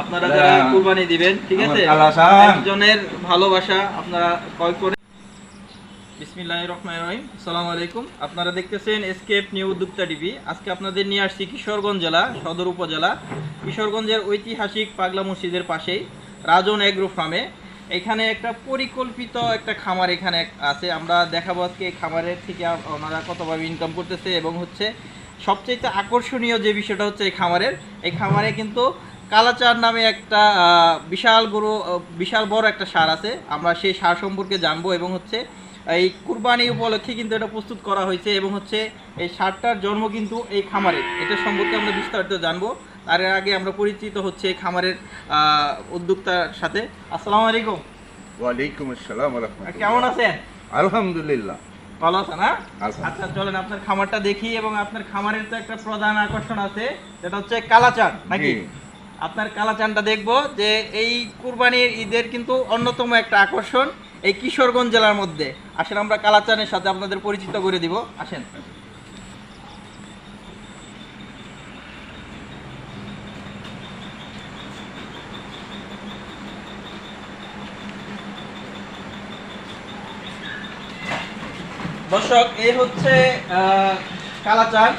আপনারা যারা হ্যাঁ। কুরবানি দিবেন ঠিক আছে? একজনের ভালোবাসা আপনারা করে বিসমিল্লাহির রহমানির রহিম। আসসালামু আলাইকুম। আপনারা দেখতেছেন এসকেপ নিউ উদ্যোক্তা টিভি। আজকে আপনাদের নিয়ে আসছি কিশোরগঞ্জ জেলা সদর উপজেলা। কিশোরগঞ্জের ঐতিহাসিক পাগলা মসজিদের পাশেই রাজন এগ্রো ফার্মে। এখানে একটা পরিকল্পিত একটা খামার এখানে আছে। আমরা দেখাবো আজকে এই খামারের থেকে ওনারা কতভাবে ইনকাম করতেছে এবং হচ্ছে সবচেয়ে আকর্ষণীয় যে বিষয়টা হচ্ছে এই খামারের। এই খামারে কিন্তু কালাচার নামে একটা বিশাল গরু বিশাল বড় একটা সার আছে। আমরা সেই সার সম্পর্কে জানব এবং হচ্ছে এই কুরবানি উপলক্ষে কিন্তু এটা প্রস্তুত করা হয়েছে এবং হচ্ছে এই সারটার জন্ম কিন্তু এই খামারে। এটা সম্পর্কে আমরা বিস্তারিত জানব। তার আগে আমরা পরিচিত হচ্ছে এই খামারের উদ্যোক্তার সাথে। আসসালামু আলাইকুম। ওয়ালাইকুম আসসালাম কেমন আছেন? আলহামদুলিল্লাহ। ভালো আছেন হ্যাঁ। আচ্ছা চলেন আপনার খামারটা দেখি এবং আপনার খামারের তো একটা প্রধান আকর্ষণ আছে যেটা হচ্ছে কালাচান নাকি। আপনার কালাচানটা দেখব যে এই কুরবানির ঈদের কিন্তু অন্যতম একটা আকর্ষণ এই কিশোরগঞ্জ জেলার মধ্যে। আসলে আমরা কালাচানের সাথে আপনাদের পরিচিত করে দিব। আসেন। দর্শক, এই হচ্ছে কালাচান।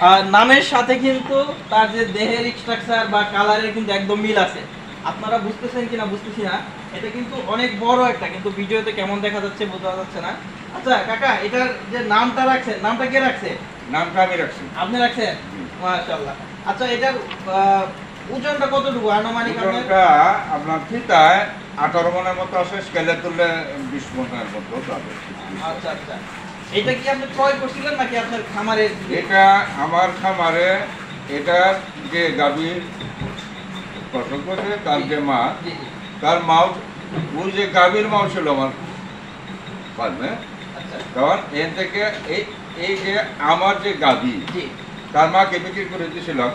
আর নামের সাথে কিন্তু তার যে দেহের স্ট্রাকচার বা কালারের কিন্তু একদম মিল আছে। আপনারা বুঝতেছেন কিনা বুঝতেছি না। এটা কিন্তু অনেক বড় একটা কিন্তু ভিডিওতে কেমন দেখা যাচ্ছে বোঝা যাচ্ছে না। আচ্ছা কাকা এটার যে নামটা রাখছেন নামটা কে রাখছে? নামটা আমি রাখছি। আপনি রাখছেন? মাশাআল্লাহ। আচ্ছা এটার ওজনটা কতটুকু? আনুমানিক ওজনটা আপনার ফিতায় আঠারো মনের মতো আছে স্কেলে তুললে বিশ মনের মতো যাবে আচ্ছা আচ্ছা। এটা কি আপনি ক্রয় করছিলেন নাকি আপনার খামারের এটা আমার খামারে এটা যে গাভীর প্রসব করছে তার যে মা তার মাও ওই যে গাভীর মাও ছিল আমার ফার্মে আচ্ছা। তখন এর থেকে এই এই যে আমার যে গাভী তার মাকে বিক্রি করে দিয়েছিলাম।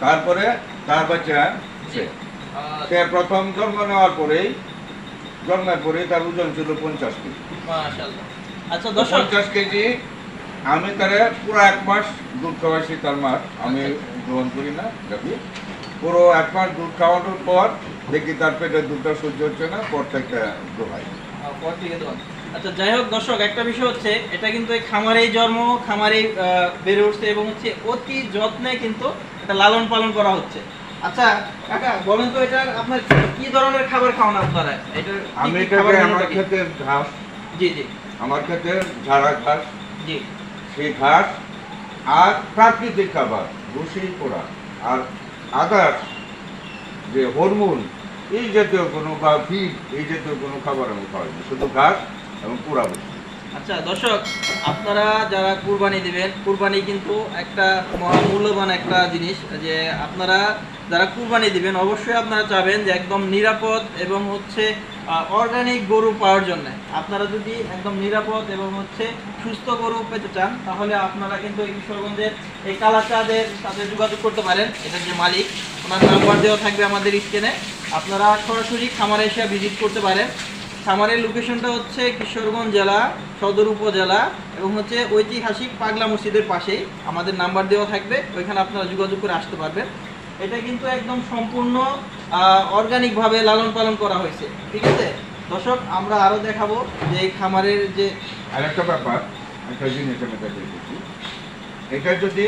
তারপরে তার বাচ্চা সে প্রথম জন্ম নেওয়ার পরেই জন্মের পরেই তার ওজন ছিল পঞ্চাশ কেজি। আচ্ছা দর্শক। পঞ্চাশ কেজি আমি তারে পুরো এক মাস দুধ খাওয়াইছি তার মাস আমি গ্রহণ করি না গাভী পুরো এক মাস দুধ খাওয়ানোর পর দেখি তার পেটে দুধটা সহ্য হচ্ছে না পর থেকে দোহাই। পর থেকে দেওয়া। আচ্ছা যাই হোক দর্শক একটা বিষয় হচ্ছে এটা কিন্তু এই খামারেই জন্ম খামারেই বেড়ে উঠছে এবং হচ্ছে অতি যত্নে কিন্তু এটা লালন পালন করা হচ্ছে। আচ্ছা কাকা বলেন তো এটার আপনার কি ধরনের খাবার খাওয়ান আপনারা? এটার কি আমি খাবার এটাকে আমার থাকে? ঘাস জি জি। আমার ক্ষেতে ঝাড়া ঘাস জি। সেই ঘাস আর প্রাকৃতিক খাবার ভুসি পোড়া আর আদার যে হরমোন এই জাতীয় কোনো বা ফিড এই জাতীয় কোনো খাবার আমি খাওয়াই না শুধু ঘাস এবং পোড়া ভুসি আচ্ছা দর্শক আপনারা যারা কুরবানি দিবেন কুরবানি কিন্তু একটা মহামূল্যবান একটা জিনিস যে আপনারা যারা কুরবানি দিবেন অবশ্যই আপনারা চাবেন যে একদম নিরাপদ এবং হচ্ছে অর্গানিক গরু পাওয়ার জন্য। আপনারা যদি একদম নিরাপদ এবং হচ্ছে সুস্থ গরু পেতে চান, তাহলে আপনারা কিন্তু এই কিশোরগঞ্জের এই কালাচাঁদের সাথে যোগাযোগ করতে পারেন। এটার যে মালিক, ওনার নাম্বার দেওয়া থাকবে আমাদের স্ক্রিনে। আপনারা সরাসরি খামারে এসে ভিজিট করতে পারেন। খামারের লোকেশনটা হচ্ছে কিশোরগঞ্জ জেলা, সদর উপজেলা এবং হচ্ছে ঐতিহাসিক পাগলা মসজিদের পাশেই। আমাদের নাম্বার দেওয়া থাকবে, ওইখানে আপনারা যোগাযোগ করে আসতে পারবেন। এটা কিন্তু একদম সম্পূর্ণ অর্গানিক ভাবে লালন পালন করা হয়েছে। ঠিক আছে? দর্শক আমরা আরও দেখাবো যে এই খামারের যে আর একটা ব্যাপার একটা জিনিস আমি দিচ্ছি। এটা যদি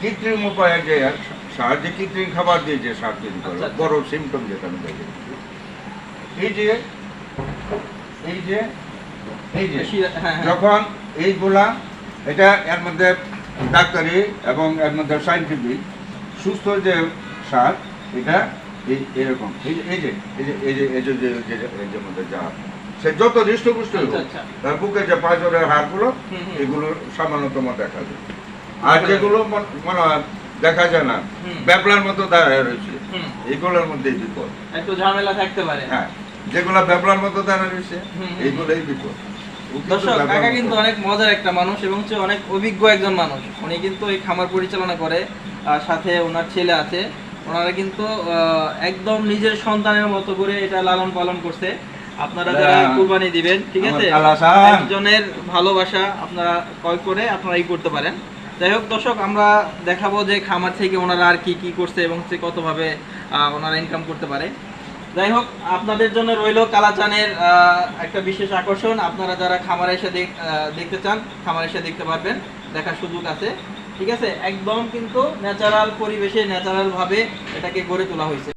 কৃত্রিম উপায়ে যে সার যে কৃত্রিম খাবার দিয়ে যে সার তৈরি করে আচ্ছা, আচ্ছা। বড় সিমটম যেটা আমি দিচ্ছি। এই যে এই যে এই যে হ্যাঁ হ্যাঁ। যখন এইগুলা এটা এর মধ্যে ডাক্তারি এবং এর মধ্যে সাইন্টিফিক সুস্থ যে সার এটা এই এরকম। এই যে এই যে এই যে এই যে এই যে যে- যে- এই যে মধ্যে যা সে যত হৃষ্টপুষ্ট আচ্ছা, আচ্ছা। তার বুকে যে পাঁচরের হাড়গুলো। এগুলো সামান্যতম দেখা যায়। আর যেগুলো মনে হয় দেখা যায় না হুম। ব্যাবলার মতো দাঁড়ায় রয়েছে। এগুলোর মধ্যে বিপদ। একটু ঝামেলা থাকতে পারে। হ্যাঁ যেগুলো ব্যাবলার মতো দাঁড়ায় রয়েছে। এইগুলোই বিপদ। দর্শক কাকা কিন্তু অনেক মজার একটা মানুষ এবং হচ্ছে অনেক অভিজ্ঞ একজন মানুষ। উনি কিন্তু এই খামার পরিচালনা করে আর সাথে ওনার ছেলে আছে। ওনারা কিন্তু একদম নিজের সন্তানের মতো করে এটা লালন পালন করছে। আপনারা যারা হ্যাঁ। কুরবানি দিবেন ঠিক আছে? একজনের ভালোবাসা আপনারা ক্রয় করে আপনারা ই করতে পারেন। যাই হোক দর্শক আমরা দেখাবো যে খামার থেকে ওনারা আর কি কি করছে এবং সে কতভাবে ওনারা ইনকাম করতে পারে। যাই হোক আপনাদের জন্য রইল কালাচানের একটা বিশেষ আকর্ষণ। আপনারা যারা খামারে এসে দেখতে চান খামারে এসে দেখতে পারবেন দেখার সুযোগ আছে। ঠিক আছে? একদম কিন্তু ন্যাচারাল পরিবেশে ন্যাচারাল ভাবে এটাকে গড়ে তোলা হয়েছে।